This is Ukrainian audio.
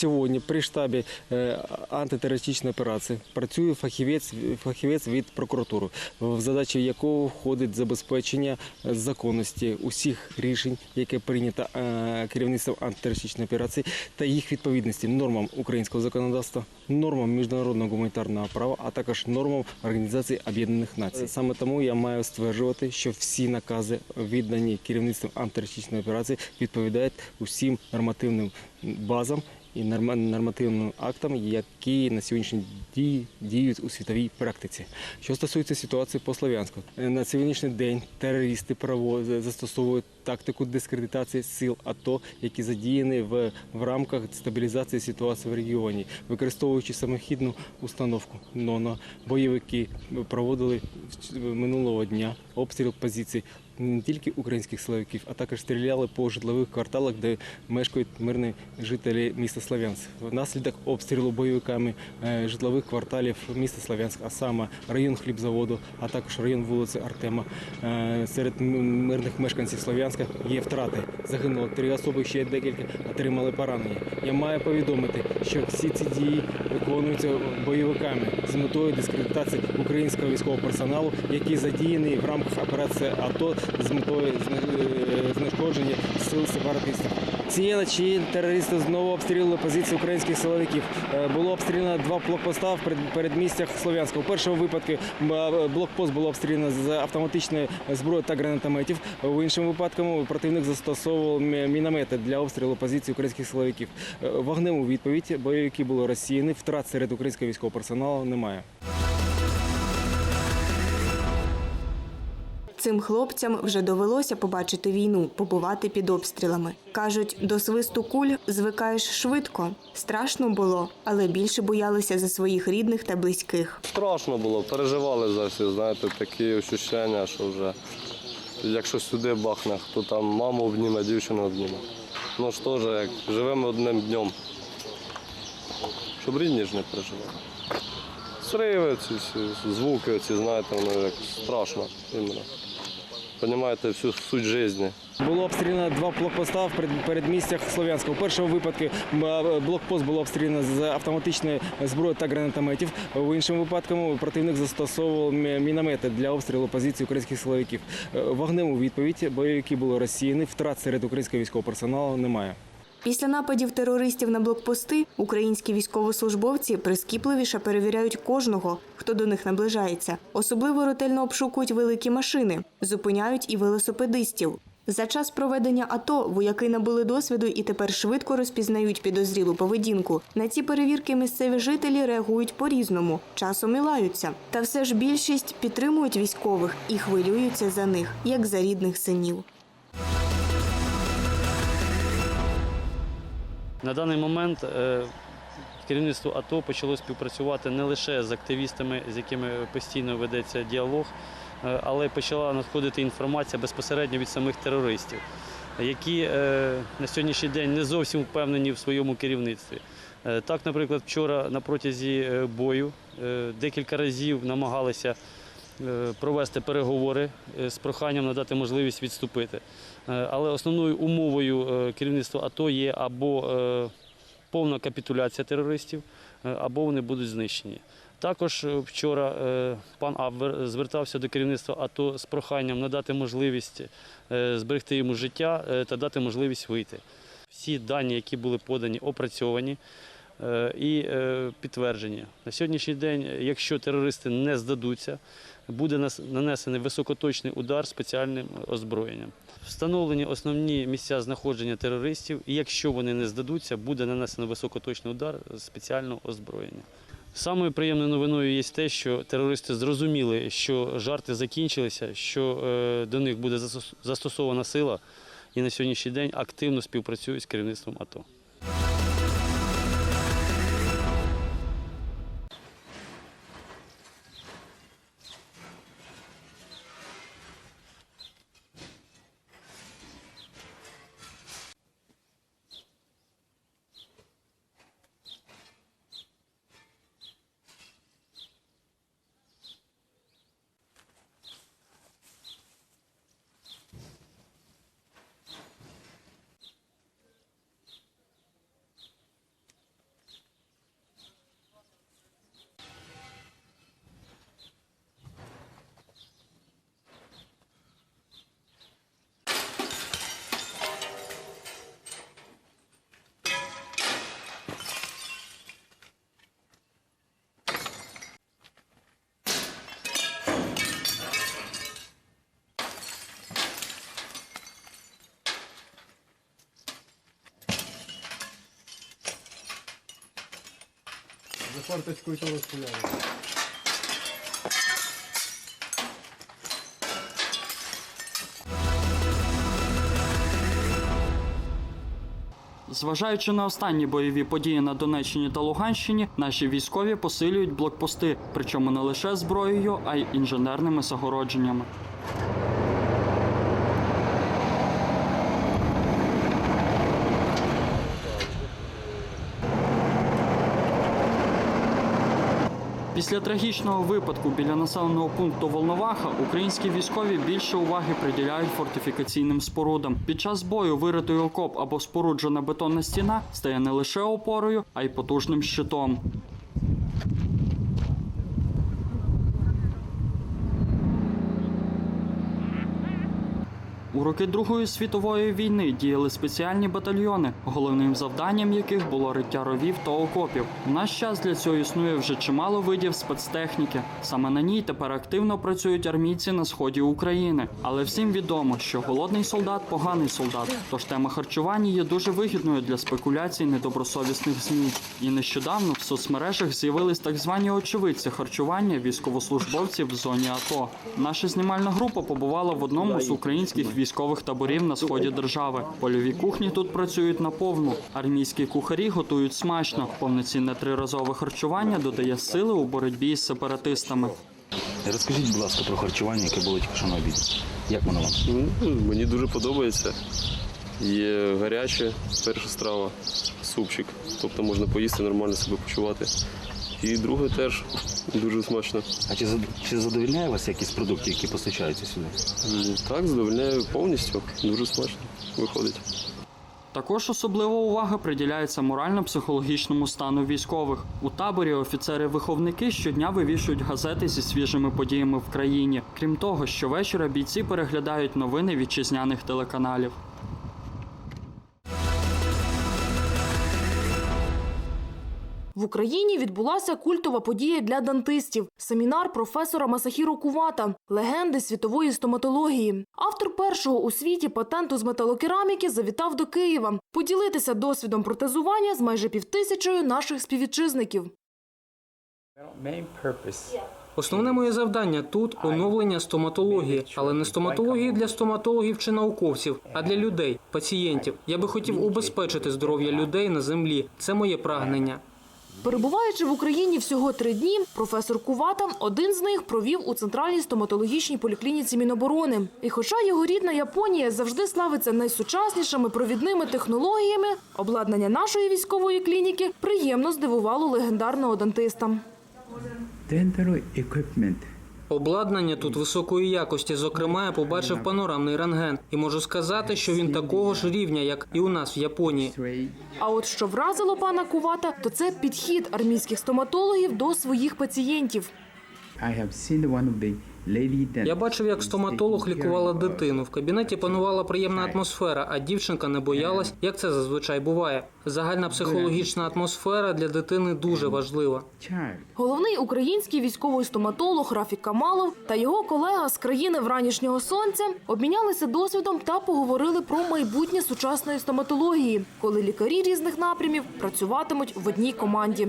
сьогодні при штабі е, антитерористичної операції працює фахівець, фахівець від прокуратури, в задачі якого входить забезпечення законності усіх рішень, яке прийнято е, керівництвом антитерористичної операції, та їх відповідності нормам українського законодавства, нормам міжнародного гуманітарного права, а також нормам Організації Об'єднаних Націй. Саме тому я маю стверджувати, що всі накази, віддані керівництвом антитерористичної операції, відповідають усім нормативним базам і норма- нормативним актам, які на сьогоднішній дій діють у світовій практиці. Що стосується ситуації по Слов'янську, Е, на сьогоднішній день терористи застосовують тактику дискредитації сил АТО, які задіяні в, в рамках стабілізації ситуації в регіоні, використовуючи самохідну установку НОНО, бойовики проводили минулого дня обстріл позицій не тільки українських силовиків, а також стріляли по житлових кварталах, де мешкають мирні жителі міста Слов'янськ. Внаслідок обстрілу бойовиками е, житлових кварталів міста Слов'янськ, а саме район хлібзаводу, а також район вулиці Артема. Е, Серед мирних мешканців Слов'янська є втрати. Загинуло три особи, ще декілька отримали поранення. Я маю повідомити, що всі ці дії виконуються бойовиками з метою дискредитації українського військового персоналу, який задіяний в рамках операції АТО з метою е, знешкодження сил сепаратистів. Цієї ночі терористи знову обстрілювали позиції українських силовиків. Е, Було обстріляно два блокпоста в передмістях Слов'янська. У першому випадку блокпост було обстріляно з автоматичної зброї та гранатометів. В іншому випадку противник застосовував міномети для обстрілу позицій українських силовиків. Е, Вогнем у відповідь бойовики були розсіяні. Втрат серед українського військового персоналу немає. Цим хлопцям вже довелося побачити війну, побувати під обстрілами. Кажуть, до свисту куль звикаєш швидко. Страшно було, але більше боялися за своїх рідних та близьких. Страшно було, переживали за все, знаєте, такі відчуття, що вже якщо сюди бахне, хто там маму обніме, дівчину обніме. Ну ж теж, як живемо одним днем. Щоб рідні ж не переживали. Сриви, ці всі звуки, ці, знаєте, воно як страшно. Іменно. Понімаєте всю суть життя. Було обстріляно два блокпоста в перед- передмістях Слов'янська. У першому випадку блокпост було обстріляно з автоматичної зброї та гранатометів. В іншому випадку противник застосовував міномети для обстрілу позицій українських силовиків. Е, Вогнем у відповідь бойовики були розсіяні. Втрат серед українського військового персоналу немає. Після нападів терористів на блокпости українські військовослужбовці прискіпливіше перевіряють кожного, хто до них наближається. Особливо ретельно обшукують великі машини, зупиняють і велосипедистів. За час проведення АТО вояки набули досвіду і тепер швидко розпізнають підозрілу поведінку. На ці перевірки місцеві жителі реагують по-різному, часом і лаються. Та все ж більшість підтримують військових і хвилюються за них, як за рідних синів. На даний момент е, керівництво АТО почало співпрацювати не лише з активістами, з якими постійно ведеться діалог, е, але почала надходити інформація безпосередньо від самих терористів, які е, на сьогоднішній день не зовсім впевнені в своєму керівництві. Так, наприклад, вчора на протязі бою декілька разів намагалися провести переговори з проханням надати можливість відступити. Е, Але основною умовою е, керівництва АТО є або е, повна капітуляція терористів, або вони будуть знищені. Також вчора пан Абвер звертався до керівництва АТО з проханням надати можливість зберегти йому життя та дати можливість вийти. Всі дані, які були подані, опрацьовані і підтверджені. На сьогоднішній день, якщо терористи не здадуться, буде нанесений високоточний удар спеціальним озброєнням. Встановлені основні місця знаходження терористів, і якщо вони не здадуться, буде нанесено високоточний удар спеціального озброєння. Самою приємною новиною є те, що терористи зрозуміли, що жарти закінчилися, що е, до них буде застосована сила, і на сьогоднішній день активно співпрацюють з керівництвом АТО. За фарточку чого стріляли? Зважаючи на останні бойові події на Донеччині та Луганщині, наші військові посилюють блокпости, причому не лише зброєю, а й інженерними загородженнями. Після трагічного випадку біля населеного пункту Волноваха українські військові більше уваги приділяють фортифікаційним спорудам. Під час бою виритий окоп або споруджена бетонна стіна стає не лише опорою, а й потужним щитом. У роки Другої світової війни діяли спеціальні батальйони, головним завданням яких було риття ровів та окопів. У наш час для цього існує вже чимало видів спецтехніки. Саме на ній тепер активно працюють армійці на сході України. Але всім відомо, що голодний солдат поганий солдат. Тож тема харчування є дуже вигідною для спекуляцій недобросовісних ЗМІ. І нещодавно в соцмережах з'явились так звані очевидці харчування військовослужбовців в зоні АТО. Наша знімальна група побувала в одному з українських військових таборів на сході держави. Польові кухні тут працюють наповну. Армійські кухарі готують смачно. Повноцінне триразове харчування додає сили у боротьбі з сепаратистами. Розкажіть, будь ласка, про харчування, яке було тільки що на обіді. Як воно вам? Ну, мені дуже подобається. Є гаряче, перша страва, супчик. Тобто можна поїсти, нормально себе почувати. І друге теж дуже смачно. А чи, чи задовільняє вас якісь продукти, які постачаються сюди? Так, задовольняє повністю. Дуже смачно виходить. Також особлива увага приділяється морально-психологічному стану військових. У таборі офіцери-виховники щодня вивішують газети зі свіжими подіями в країні. Крім того, щовечора бійці переглядають новини вітчизняних телеканалів. В Україні відбулася культова подія для дантистів – семінар професора Масахіро Кувата, легенди світової стоматології. Автор першого у світі патенту з металокераміки завітав до Києва поділитися досвідом протезування з майже півтисячою наших співвітчизників. Основне моє завдання тут оновлення стоматології, але не стоматології для стоматологів чи науковців, а для людей, пацієнтів. Я би хотів убезпечити здоров'я людей на землі. Це моє прагнення. Перебуваючи в Україні всього три дні, професор Кувата один з них провів у центральній стоматологічній поліклініці Міноборони. І хоча його рідна Японія завжди славиться найсучаснішими провідними технологіями, обладнання нашої військової клініки приємно здивувало легендарного дантиста. dental equipment Обладнання тут високої якості. Зокрема, я побачив панорамний рентген і можу сказати, що він такого ж рівня, як і у нас в Японії. А от що вразило пана Кувата, то це підхід армійських стоматологів до своїх пацієнтів. I have seen one of the Я бачив, як стоматолог лікувала дитину. В кабінеті панувала приємна атмосфера, а дівчинка не боялась, як це зазвичай буває. Загальна психологічна атмосфера для дитини дуже важлива. Головний український військовий стоматолог Рафік Камалов та його колега з країни вранішнього сонця обмінялися досвідом та поговорили про майбутнє сучасної стоматології, коли лікарі різних напрямів працюватимуть в одній команді.